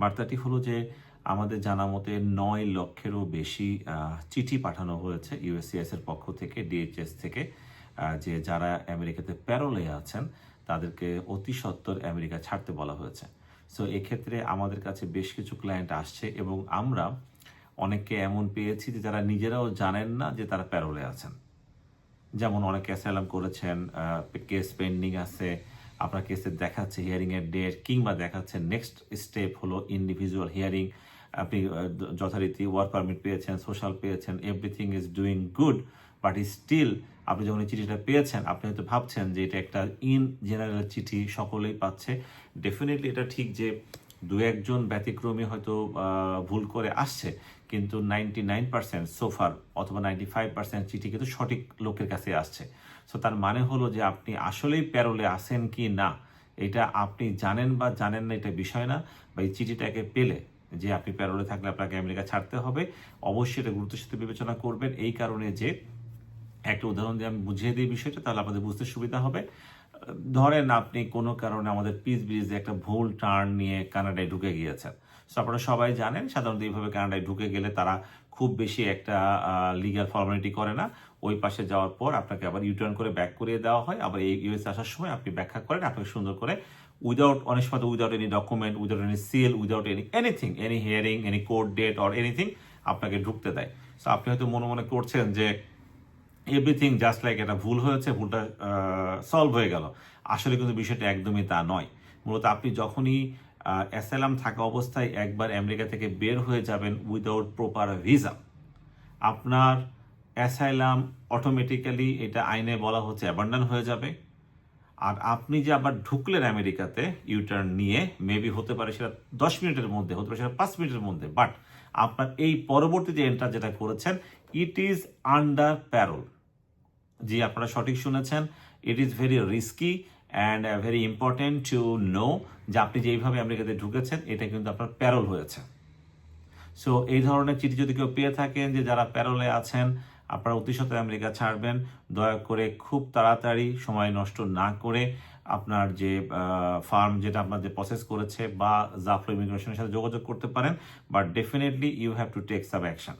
বার্তাটি হলো যে আমাদের জানা মতে নয় লক্ষেরও বেশি চিঠি পাঠানো হয়েছে ইউএসসিএস এর পক্ষ থেকে, ডিএইচএস থেকে যে যারা আমেরিকাতে প্যারোলে আছেন, তাদেরকে অতি সত্বর আমেরিকা ছাড়তে বলা হয়েছে। সো এক্ষেত্রে আমাদের কাছে বেশ কিছু ক্লায়েন্ট আসছে এবং আমরা অনেককে এমন পেয়েছি যে যারা নিজেরাও জানেন না যে তারা প্যারোলে আছেন। যেমন অনেকে অ্যাসাইলাম করেছেন কেস পেন্ডিং আছে আপনার কেসে দেখাচ্ছে হিয়ারিংয়ের ডেট কিংবা দেখাচ্ছে নেক্সট স্টেপ হলো ইন্ডিভিজুয়াল হিয়ারিং আপনি যথারীতি ওয়ার্ক পারমিট পেয়েছেন সোশ্যাল পেয়েছেন everything is doing good but still আপনি যখন এই চিঠিটা পেয়েছেন, আপনি হয়তো ভাবছেন যে এটা একটা ইন জেনারেল চিঠি, সকলেই পাচ্ছে। ডেফিনেটলি এটা ঠিক যে দু একজন ব্যতিক্রমী হয়তো ভুল করে আসছে, কিন্তু নাইনটি নাইন পার্সেন্ট সোফার অথবা নাইনটি ফাইভ পার্সেন্ট চিঠি কিন্তু সঠিক লোকের কাছে আসছে। সো তার মানে হলো যে আপনি আসলেই প্যারোলে আসেন কি না, এটা আপনি জানেন বা জানেন না এটা বিষয় না, বা এই চিঠিটাকে পেলে যে আপনি প্যারোলে থাকলে আপনাকে আমেরিকা ছাড়তে হবে, অবশ্যই এটা গুরুত্বের সাথে বিবেচনা করবেন। এই কারণে যে একটা উদাহরণ দিয়ে আমি বুঝিয়ে দিই বিষয়টা, তাহলে আপনাদের বুঝতে সুবিধা হবে। ধরেন আপনি কোনো কারণে আমাদের পিস ব্রিজে একটা ভুল টার্ন নিয়ে কানাডায় ঢুকে গিয়েছেন। সো আপনারা সবাই জানেন, সাধারণত এইভাবে কানাডায় ঢুকে গেলে তারা খুব বেশি একটা লিগাল ফর্মালিটি করে না। ওই পাশে যাওয়ার পর আপনাকে আবার ইউটার্ন করে ব্যাক করিয়ে দেওয়া হয়। আবার এই ইউএস আসার সময় আপনি ব্যাখ্যা করেন, আপনাকে সুন্দর করে উইদাউট অনেক সময় without any document without any seal without any anything any hearing any court date or anything আপনাকে ঢুকতে দেয়। সো আপনি হয়তো মনে মনে করছেন যে এভরিথিং জাস্ট লাইক এটা ভুল হয়েছে, ভুলটা সলভ হয়ে গেল। আসলে কিন্তু বিষয়টা একদমই তা নয়। মূলত আপনি যখনই অ্যাসাইলাম থাকা অবস্থায় একবার আমেরিকা থেকে বের হয়ে যাবেন উইদাউট প্রপার ভিসা আপনার অ্যাসাইলাম অটোমেটিক্যালি এটা আইনে বলা হচ্ছে অ্যাবান্ডান হয়ে যাবে। আর আপনি যে আবার ঢুকলেন আমেরিকাতে ইউটার্ন নিয়ে মেবি হতে পারে সেটা দশ মিনিটের মধ্যে, হতে পারে সেটা পাঁচ মিনিটের মধ্যে বাট আপনার এই পরবর্তী যে এন্টার যেটা করেছেন ইট ইজ আন্ডার প্যারোল জি, আপনারা সঠিক শুনেছেন। It is very risky and very important to know যে আপনি যেইভাবে আমেরিকাতে ঢুকেছেন, এটা কিন্তু আপনার প্যারোল হয়েছে। সো এই ধরনের চিঠি যদি কেউ পেয়ে থাকেন যে যারা প্যারোলে আছেন, আপনারা অতি সত্ত্বর আমেরিকা ছাড়বেন। দয়া করে খুব তাড়াতাড়ি সময় নষ্ট না করে আপনার যে ফার্ম যেটা আপনার যে প্রসেস করেছে বা জাফলো ইমিগ্রেশনের সাথে যোগাযোগ করতে পারেন। But definitely you have to take some action